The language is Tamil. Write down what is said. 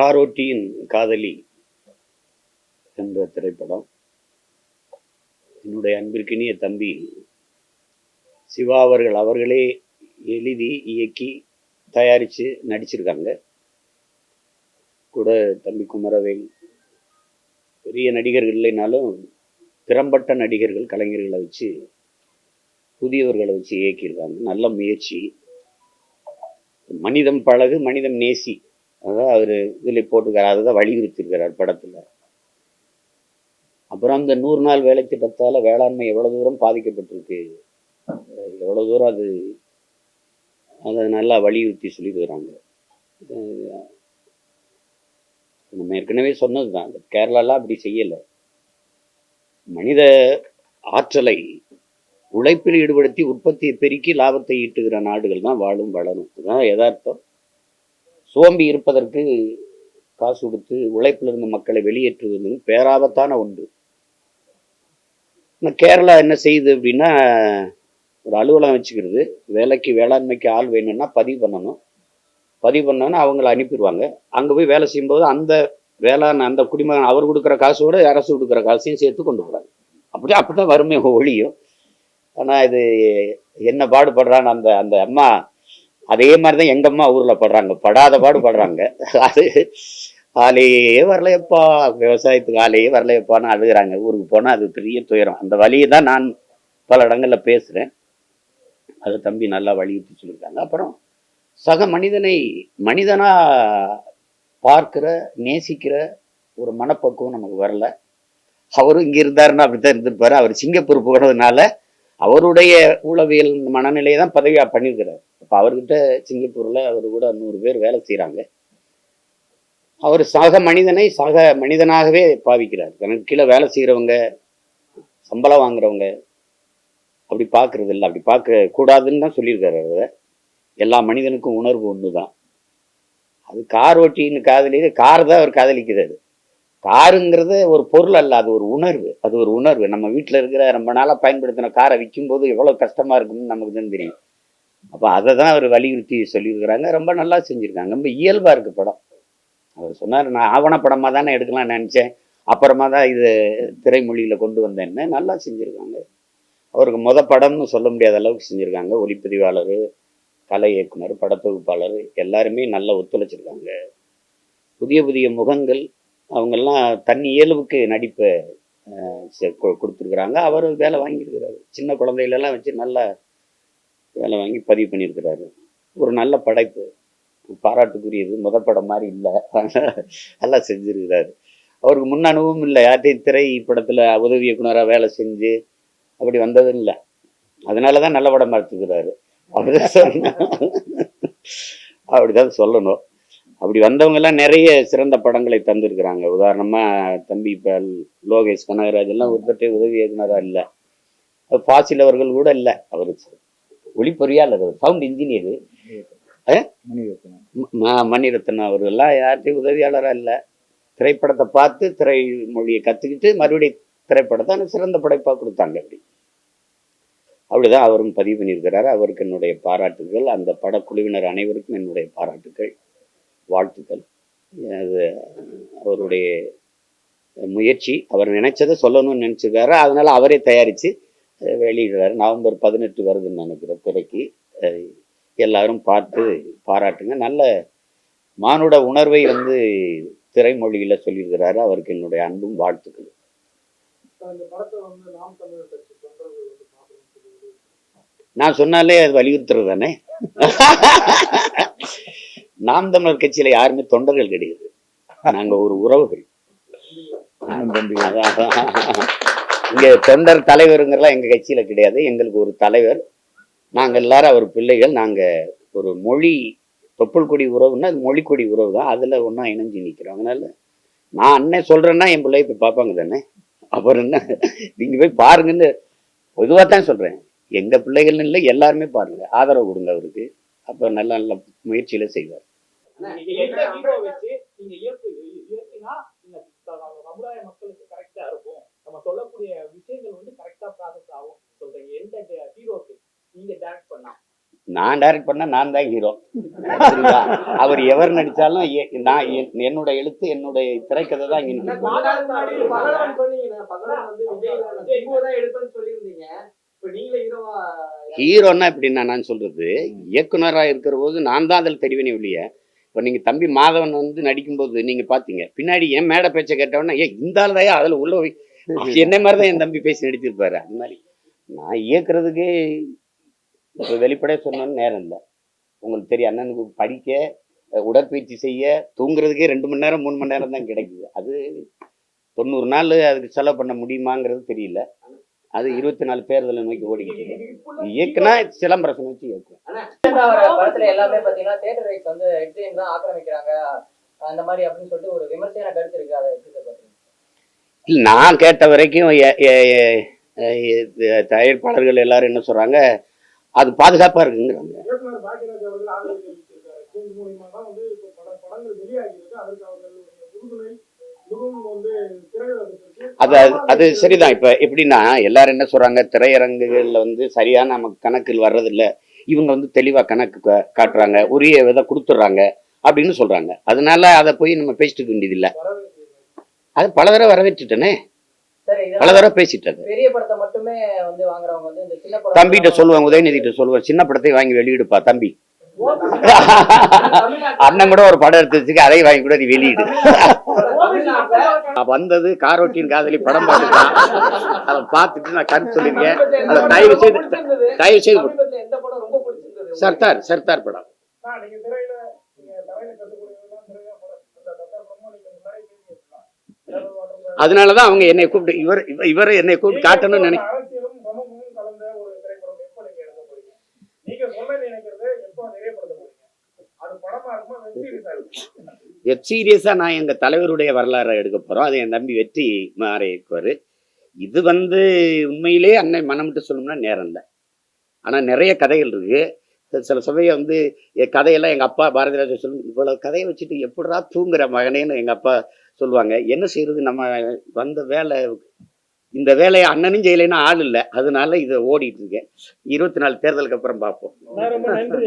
காரோட்டியின் காதலி என்ற திரைப்படம். என்னுடைய அன்பிற்கினிய தம்பி சிவா அவர்கள் அவர்களே எழுதி இயக்கி தயாரித்து நடிச்சிருக்காங்க. கூட தம்பி குமரவேல் பெரிய நடிகர்கள் இல்லைனாலும் திறம்பட்ட நடிகர்கள் கலைஞர்களை வச்சு புதியவர்களை வச்சு இயக்கியிருக்காங்க. நல்ல முயற்சி. மனிதம் பழகு மனிதம் நேசி. அதான் அவர் இதில் போட்டிருக்காரு. அதுதான் வலியுறுத்தியிருக்கிறார் படத்தில். அப்புறம் அந்த நூறு நாள் வேலை திட்டத்தால் வேளாண்மை எவ்வளோ தூரம் பாதிக்கப்பட்டிருக்கு? எவ்வளோ தூரம் அது அதை நல்லா வலியுறுத்தி சொல்லியிருக்கிறாங்க. நம்ம ஏற்கனவே சொன்னது தான் கேரளாலாம் அப்படி செய்யலை. மனித ஆற்றலை உழைப்பில் ஈடுபடுத்தி உற்பத்தியை பெருக்கி லாபத்தை ஈட்டுகிற நாடுகள் தான் வாழும் வளரும். அதுதான் யதார்த்தம். சோம்பி இருப்பதற்கு காசு கொடுத்து உழைப்பிலிருந்து மக்களை வெளியேற்றுவது பேராபத்தான ஒன்று. ஆனால் கேரளா என்ன செய்யுது அப்படின்னா ஒரு அலுவலகம் வச்சுக்கிறது. வேலைக்கு வேளாண்மைக்கு ஆள் வேணும்னா பதிவு பண்ணணும். பதிவு பண்ணோன்னா அவங்கள அனுப்பிடுவாங்க. அங்கே போய் வேலை செய்யும்போது அந்த வேளாண் அந்த குடிமகன் அவர் கொடுக்குற காசோட அரசு கொடுக்குற காசையும் சேர்த்து கொண்டு போகிறாங்க அப்படி அப்படி தான் வறுமை ஒழியும். ஆனால் இது என்ன பாடுபடுறான்னு அந்த அந்த அம்மா அதே மாதிரி தான் எங்கள் அம்மா ஊரில் படுறாங்க. படாத பாடு படுறாங்க. அது ஆலையே வரலையப்பா. விவசாயத்துக்கு ஆலையே வரலையப்பான்னு அழுகிறாங்க. ஊருக்கு போனால் அது பெரிய துயரம். அந்த வழியை தான் நான் பல இடங்களில் பேசுகிறேன் அதை தம்பி நல்லா வலியுறுத்தி சொல்லியிருக்காங்க. அப்புறம் சக மனிதனை மனிதனா பார்க்கிற நேசிக்கிற ஒரு மனப்பக்குவம் நமக்கு வரல. அவரும் இங்கே இருந்தாருன்னா அப்படித்தான் இருந்திருப்பாரு. அவர் சிங்கப்பூர் போனதுனால அவருடைய உளவியல் மனநிலையை தான் பதவியாக பண்ணியிருக்கிறார். அப்போ அவர்கிட்ட சிங்கப்பூரில் அவர் கூட நூறு பேர் வேலை செய்கிறாங்க அவர் சக மனிதனை சக மனிதனாகவே பாவிக்கிறார். தனக்கு கீழே வேலை செய்கிறவங்க சம்பளம் வாங்குறவங்க அப்படி பார்க்கறது இல்லை. அப்படி பார்க்க கூடாதுன்னு தான் சொல்லியிருக்காரு அதை எல்லா மனிதனுக்கும் உணர்வு ஒன்று தான் அது கார் ஓட்டின்னு காதலி கார் தான் அவர் காதலிக்கிறாரு. காருங்கிறது ஒரு பொருள் அல்ல அது ஒரு உணர்வு. அது ஒரு உணர்வு. நம்ம வீட்டில் இருக்கிற ரொம்ப நாளாக பயன்படுத்தின காரை விற்கும்போது எவ்வளோ கஷ்டமாக இருக்கும்னு நமக்கு தான் தெரியும். அப்போ அதை தான் அவர் வலியுறுத்தி சொல்லியிருக்கிறாங்க. ரொம்ப நல்லா செஞ்சுருக்காங்க. ரொம்ப இயல்பாக இருக்குது படம். அவர் சொன்னார் நான் ஆவணப்படமாக தானே எடுக்கலாம்னு நினச்சேன். அப்புறமா தான் இது திரைமொழியில் கொண்டு வந்தேன்னு. நல்லா செஞ்சுருக்காங்க. அவருக்கு மொத படம்னு சொல்ல முடியாத அளவுக்கு செஞ்சுருக்காங்க. ஒளிப்பதிவாளர் கலை இயக்குனர் படத்தொகுப்பாளர் எல்லாருமே நல்லா ஒத்துழைச்சிருக்காங்க. புதிய புதிய முகங்கள் அவங்கெல்லாம் தன் இயல்புக்கு நடிப்பை செ- கொ- கொடுத்துருக்குறாங்க. அவர் வேலை வாங்கியிருக்கிறாரு. சின்ன குழந்தைகளெல்லாம் வச்சு நல்லா வேலை வாங்கி பதிவு பண்ணியிருக்கிறாரு. ஒரு நல்ல படைப்பு. பாராட்டுக்குரியது. முத படம் மாதிரி இல்லை. நல்லா செஞ்சிருக்கிறாரு. அவருக்கு முன் அனுபவம் இல்லை. யார்ட்டையும் திரை படத்தில் உதவி இயக்குனராக வேலை செஞ்சு அப்படி வந்ததும் இல்லை. அதனால தான் நல்ல படம் பார்த்துக்கிறாரு. அப்படிதான் சொன்ன அப்படிதான் சொல்லணும். அப்படி வந்தவங்க எல்லாம் நிறைய சிறந்த படங்களை தந்திருக்கிறாங்க. உதாரணமா தம்பி இப்போ லோகேஷ் கனகராஜ் எல்லாம் ஒருத்தட்டே உதவி இயக்குனரா இல்லை. ஃபாசில் அவர்கள் கூட இல்லை. அவர் ஒளிப்பொறியாளர் சவுண்ட் இன்ஜினியர் மணிரத்னம் அவர்கள்லாம் யார்கிட்டையும் உதவியாளராக இல்லை. திரைப்படத்தை பார்த்து திரை மொழியை கற்றுக்கிட்டு மறுபடியும் திரைப்படத்தை சிறந்த படைப்பாக கொடுத்தாங்க அப்படி. அப்படிதான் அவரும் பதிவு பண்ணியிருக்கிறார். அவருக்கு என்னுடைய பாராட்டுகள். அந்த படக்குழுவினர் அனைவருக்கும் என்னுடைய பாராட்டுகள். வாழ்த்துக்கள். அது அவருடைய முயற்சி. அவர் நினைச்சதை சொல்லணும்னு நினச்சிருக்காரு. அதனால அவரே தயாரித்து வெளியிடுறாரு. நவம்பர் பதினெட்டு வருதுன்னு நினைக்கிறேன் திரைக்கு. எல்லாரும் பார்த்து பாராட்டுங்க. நல்ல மானுட உணர்வை வந்து திரைமொழியில சொல்லியிருக்கிறாரு. அவருக்கு என்னுடைய அன்பும் வாழ்த்துக்கள் நான் சொன்னாலே அது வலியுறுத்துறது தானே? நாம் தமிழர் கட்சியில யாருமே தொண்டர்கள் கிடையாது. நாங்க ஒரு உறவுகள். இங்க தொண்டர் தலைவருங்கிறலாம் எங்க கட்சியில கிடையாது. எங்களுக்கு ஒரு தலைவர். நாங்க எல்லாரும் அவர் பிள்ளைகள். நாங்க ஒரு மொழி தொப்புள் கொடி உறவுன்னா அது மொழி கொடி உறவு தான். அதுல ஒன்றா இணைஞ்சு நிற்கிறோம் அதனால நான் அண்ணன் சொல்றேன்னா என் பிள்ளைய போய் பார்ப்பாங்க தானே. அப்புறம் என்ன நீங்க போய் பாருங்கன்னு பொதுவாக தான் சொல்றேன். எங்க பிள்ளைகள்னு இல்லை எல்லாருமே பாருங்க. ஆதரவு கொடுங்க அவருக்கு. அப்போ நல்ல நல்ல முயற்சியில செய்வார். நீங்க வச்சு நீங்க இயக்கு இயக்கினா இந்த சமுதாய மக்களுக்கு கரெக்டா இருக்கும். நம்ம சொல்லக்கூடிய விஷயங்கள் வந்து கரெக்டா ப்ராசஸ் ஆகும். சொல்றீங்க எந்த ஹீரோக்கு நீங்க டைரக்ட் பண்ணா நான் டைரக்ட் பண்ணா நான் தான் ஹீரோ? அவர் எவர் நடிச்சாலும் நான் என்- என்னோட எழுத்து என்னுடைய திரைக்கதை தான் இங்க ஹீரோன்னா எப்படின்னா நான் சொல்றது இயக்குனரா இருக்கிற போது நான் தான் அதில் தெரிவினே இல்லையே இப்போ நீங்க தம்பி மாதவன் வந்து நடிக்கும்போது நீங்க பாத்தீங்க பின்னாடி என் மேடை பேச்சை கேட்டவொடனே ஏ இந்த ஆள் தான் அதுல உள்ள என்ன மாதிரி தான் என் தம்பி பேசி நடிச்சிருப்பாரு. அந்த மாதிரி. நான் இயக்குறதுக்கு இப்போ வெளிப்படையாக சொன்னோன்னு நேரம் இல்லை. உங்களுக்கு தெரியும் அண்ணனுக்கு படிக்க உடற்பயிற்சி செய்ய தூங்குறதுக்கே ரெண்டு மணி நேரம் மூணு மணி நேரம் தான் கிடைக்குது. அது தொண்ணூறு நாள் அதுக்கு செலவு பண்ண முடியுமாங்கிறது தெரியல. அது இருபத்தி நாலு பேர்தலை நோக்கி ஓடிக்கிட்டு இருக்கு. இயக்குனா சிலம்பரசன் வச்சு இயக்குவேன் வர படத்துல எல்லாமே பாத்தீங்கன்னா தியேட்டர் ரைட்ஸ் வந்து எக்ஸைம் தான் ஆக்கிரமிக்கிறாங்க. அந்த மாதிரி அப்படின்னு சொல்லிட்டு ஒரு விமர்சன கருத்து இருக்கு. அதை எப்படி நான் கேட்ட வரைக்கும் தயாரிப்பாளர்கள் எல்லாரும் என்ன சொல்றாங்க அது பாதுகாப்பா இருக்குங்கிறாங்க. இயக்குனர் பாக்யராஜ் அவர்கள் ஆதரவு தெரிவித்திருக்காரு சேஞ்ச் மூலியமா தான் வந்து இப்போ பட படங்கள் வெளியாகி இருக்கு. அதற்கு அவர்களுடைய உறுதுணை மிகவும் வந்து திரையுலகத்திற்கு அது அது- சரிதான். இப்ப எப்படின்னா எல்லாரும் என்ன சொல்றாங்க? திரையரங்குகள்ல வந்து சரியான நமக்கு கணக்கில் வர்றதில்ல. இவங்க வந்து தெளிவா கணக்கு காட்டுறாங்க. உரிய விதை கொடுத்துட்றாங்க அப்படின்னு சொல்றாங்க. அதனால அதை போய் நம்ம பேசிட்டு வேண்டியதில்லை. அது பல தடவை வரவேற்றுட்டேனே. பல தடவை பேசிட்டது. தம்பிகிட்ட சொல்லுவாங்க உதயநிதிட்ட சொல்லுவேன் சின்ன படத்தை வாங்கி வெளியிடுப்பா தம்பி. அண்ணன் கூட ஒரு படம் எடுத்து வச்சுக்க அதை வாங்கி கூட நீ வெளியிடு. வந்தது காரோட்டின் காதலி படம் பார்த்துட்டான் அதை பார்த்துட்டு நான் கருத்து சொல்லியிருக்கேன். அதை தயவு செய்து தயவு செய்து சர்தார் சர்தார் படம். அதனாலதான் அவங்க என்னை கூப்பிட்டு இவர் இவர்- என்னை கூப்பிட்டு காட்டணும்னு நினைக்கிறேன் அரசியலும் சமூகமும் கலந்த ஒரு திரைப்படம் எப்போ நீங்க எடுக்க போறீங்க நீங்க சொல்ல நினைக்கிறது எப்போ நிறைவேற்ற போறீங்க அது படமா இருக்குமா வெப் சீரிஸா இருக்கும் வெப் சீரியஸாக நான் எங்கள் தலைவருடைய வரலாறை எடுக்க போகிறோம் அது என் தம்பி வெற்றி மாற இருக்குவாரு இது வந்து உண்மையிலே அன்னை மனம் விட்டு சொல்லணும்னா நேரம் இல்லை. ஆனால் நிறைய கதைகள் இருக்குது சில சமயம் வந்து என் கதையெல்லாம் எங்கள் அப்பா பாரதிராஜா சொல்லு இவ்வளோ கதையை வச்சுட்டு எப்படிடா தூங்குற மகனேன்னு எங்கள் அப்பா சொல்லுவாங்க. என்ன செய்யறது? நம்ம வந்த வேலை இந்த வேலையை அண்ணனும் செய்யலைன்னா ஆள் இல்லை. அதனால இதை ஓடிட்டு இருக்கேன். இருபத்தி நாலு தேர்தலுக்கு அப்புறம் பார்ப்போம். ரொம்ப நன்றி